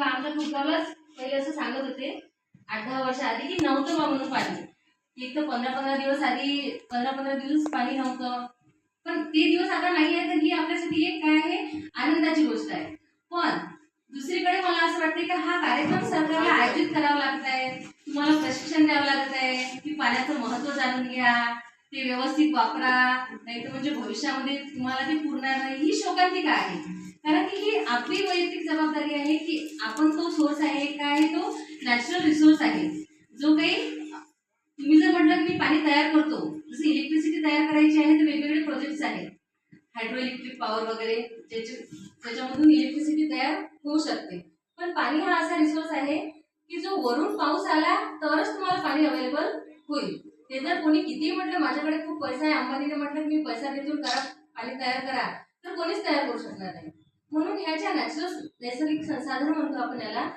किंवा आमच्या फुटबॉलच पहिले असं सांगत होते आठ दहा वर्ष आधी की नव्हतं बा म्हणून पाणी. एक तर पंधरा पंधरा दिवस आधी पंधरा पंधरा दिवस पाणी नव्हतं. पण ते दिवस आता नाही आहे तर ही आपल्यासाठी एक काय आहे? आनंदाची गोष्ट आहे. पण दुसरीकडे मला असं वाटते की हा कार्यक्रम सरकारला आयोजित करावा लागत आहे तुम्हाला प्रशिक्षण द्यावं लागत आहे की पाण्याचं महत्त्व जाणून घ्या ते व्यवस्थित वापरा नाही तर म्हणजे भविष्यामध्ये तुम्हाला ते पुरणार नाही ही शोकांतिका आहे. ही आपली वैयक्तिक जबाबदारी आहे की आपण तो सोर्स आहे काय? आहे तो नॅचरल रिसोर्स आहे. जो काही तुम्ही जर म्हटलं की मी पाणी तयार करतो जसं इलेक्ट्रिसिटी तयार करायची आहे तर वेगवेगळे प्रोजेक्ट्स आहेत. हायड्रो इलेक्ट्रिक पॉवर वगैरे ज्याच्या त्याच्यामधून इलेक्ट्रिसिटी तयार होऊ शकते. पण पाणी हा असा रिसोर्स आहे की जो वरून पाऊस आला तरच तुम्हाला पाणी अवेलेबल होईल. ते जर कोणी कितीही म्हटलं माझ्याकडे खूप पैसा आहे अंबानीने म्हटलं की मी पैसा देतो करा पाणी तयार करा तर कोणीच तयार करू शकणार नाही. म्हणून ह्याच्या नॅचरल नैसर्गिक संसाधन म्हणतो आपण याला